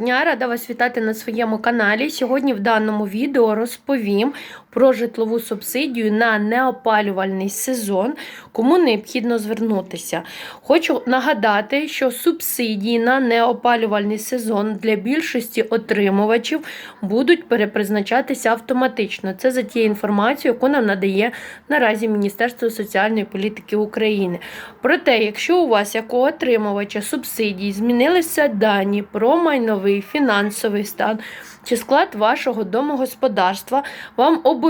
Дня рада вас вітати на своєму каналі. Сьогодні в даному відео розповім про житлову субсидію на неопалювальний сезон, кому необхідно звернутися. Хочу нагадати, що субсидії на неопалювальний сезон для більшості отримувачів будуть перепризначатися автоматично. Це за тією інформацією, яку нам надає наразі Міністерство соціальної політики України. Проте, якщо у вас як у отримувача субсидій змінилися дані про майновий фінансовий стан чи склад вашого домогосподарства, вам обов'язково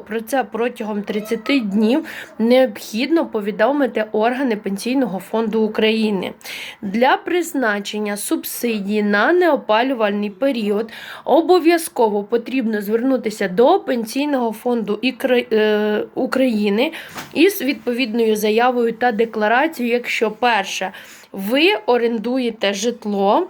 про це протягом 30 днів необхідно повідомити органи Пенсійного фонду України. Для призначення субсидії на неопалювальний період обов'язково потрібно звернутися до Пенсійного фонду е, України із відповідною заявою та декларацією, якщо перше, ви орендуєте житло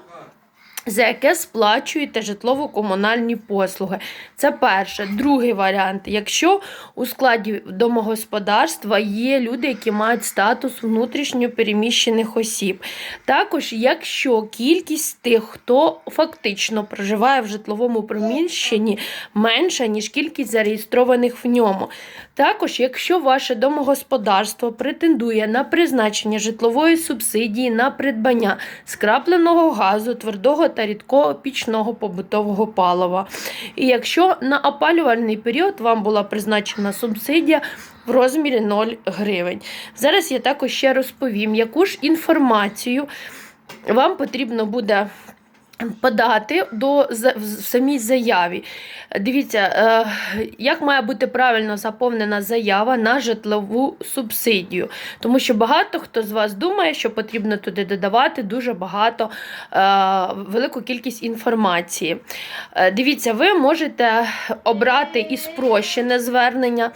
за яке сплачуєте житлово-комунальні послуги. Це перше. Другий варіант. Якщо у складі домогосподарства є люди, які мають статус внутрішньо переміщених осіб. Також, якщо кількість тих, хто фактично проживає в житловому приміщенні, менша, ніж кількість зареєстрованих в ньому. Також, якщо ваше домогосподарство претендує на призначення житлової субсидії на придбання скрапленого газу, твердого та рідкого пічного побутового палива. І якщо на опалювальний період вам була призначена субсидія в розмірі 0 гривень. Зараз я також ще розповім, яку ж інформацію вам потрібно буде подати до в самій заяві. Дивіться, е, як має бути правильно заповнена заява на житлову субсидію. Тому що багато хто з вас думає, що потрібно туди додавати дуже багато е, велику кількість інформації. Е, Дивіться, ви можете обрати і спрощене звернення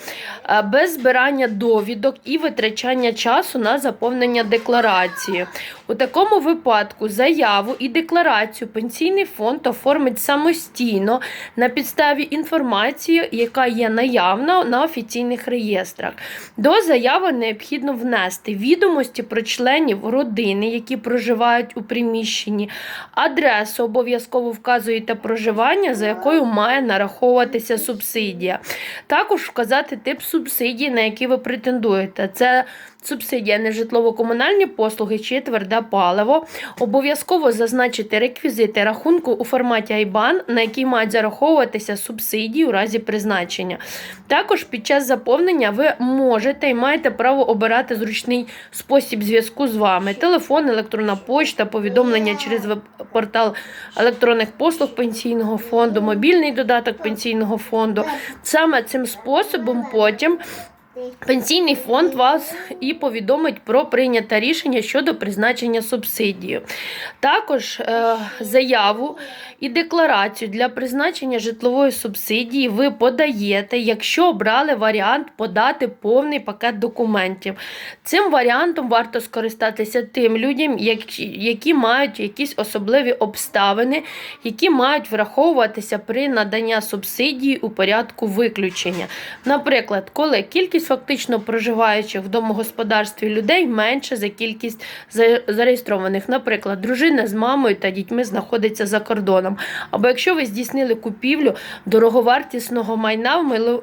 без збирання довідок і витрачання часу на заповнення декларації. У такому випадку заяву і декларацію пенсійний фонд оформить самостійно на підставі інформації, яка є наявна на офіційних реєстрах. До заяви необхідно внести відомості про членів родини, які проживають у приміщенні, адресу обов'язково вказуєте проживання, за якою має нараховуватися субсидія. Також вказати тип субсидії, на які ви претендуєте. Це субсидія на житлово-комунальні послуги чи тверде паливо. Обов'язково зазначити реквізити рахунку у форматі IBAN, на який мають зараховуватися субсидії у разі призначення. Також під час заповнення ви можете і маєте право обирати зручний спосіб зв'язку з вами: телефон, електронна почта, повідомлення через веб-портал електронних послуг пенсійного фонду, мобільний додаток пенсійного фонду. Саме цим способом потім. Пенсійний фонд вас і повідомить про прийняте рішення щодо призначення субсидії. Також е, заяву і декларацію для призначення житлової субсидії ви подаєте, якщо обрали варіант подати повний пакет документів. Цим варіантом варто скористатися тим людям, які, які мають якісь особливі обставини, які мають враховуватися при наданні субсидії у порядку виключення. Наприклад, коли кількість фактично проживаючих в домогосподарстві людей менше за кількість за- зареєстрованих. Наприклад, дружина з мамою та дітьми знаходиться за кордоном. Або якщо ви здійснили купівлю дороговартісного майна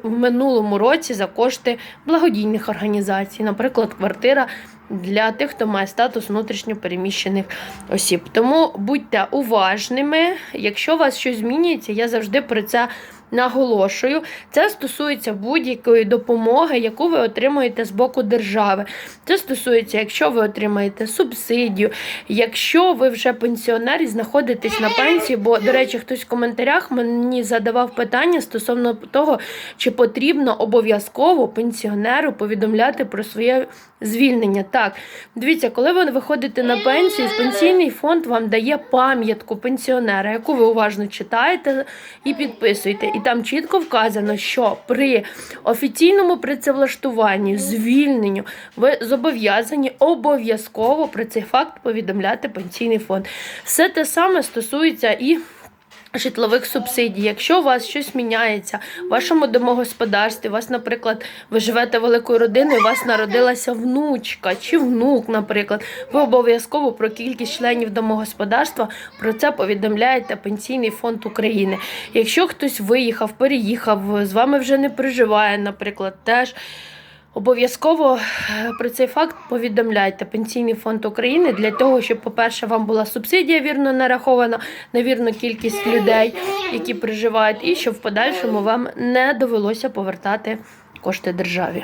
в минулому році за кошти благодійних організацій, наприклад, квартира. Для тих, хто має статус внутрішньо переміщених осіб. Тому будьте уважними. Якщо у вас щось змінюється, я завжди про це наголошую. Це стосується будь-якої допомоги, яку ви отримуєте з боку держави. Це стосується, якщо ви отримаєте субсидію, якщо ви вже пенсіонер і знаходитесь на пенсії, бо, до речі, хтось в коментарях мені задавав питання стосовно того, чи потрібно обов'язково пенсіонеру повідомляти про своє звільнення. Так, дивіться, коли ви виходите на пенсію, пенсійний фонд вам дає пам'ятку пенсіонера, яку ви уважно читаєте і підписуєте. І там чітко вказано, що при офіційному працевлаштуванні, звільненню, ви зобов'язані обов'язково про цей факт повідомляти пенсійний фонд. Все те саме стосується і житлових субсидій. Якщо у вас щось міняється в вашому домогосподарстві, у вас, наприклад, ви живете великою родиною, у вас народилася внучка чи внук, наприклад, ви обов'язково про кількість членів домогосподарства про це повідомляєте Пенсійний фонд України. Якщо хтось виїхав, переїхав, з вами вже не проживає, наприклад, теж. Обов'язково е, про цей факт повідомляйте Пенсійний фонд України для того, щоб, по-перше, вам була субсидія вірно нарахована на вірну кількість людей, які проживають, і щоб в подальшому вам не довелося повертати кошти державі.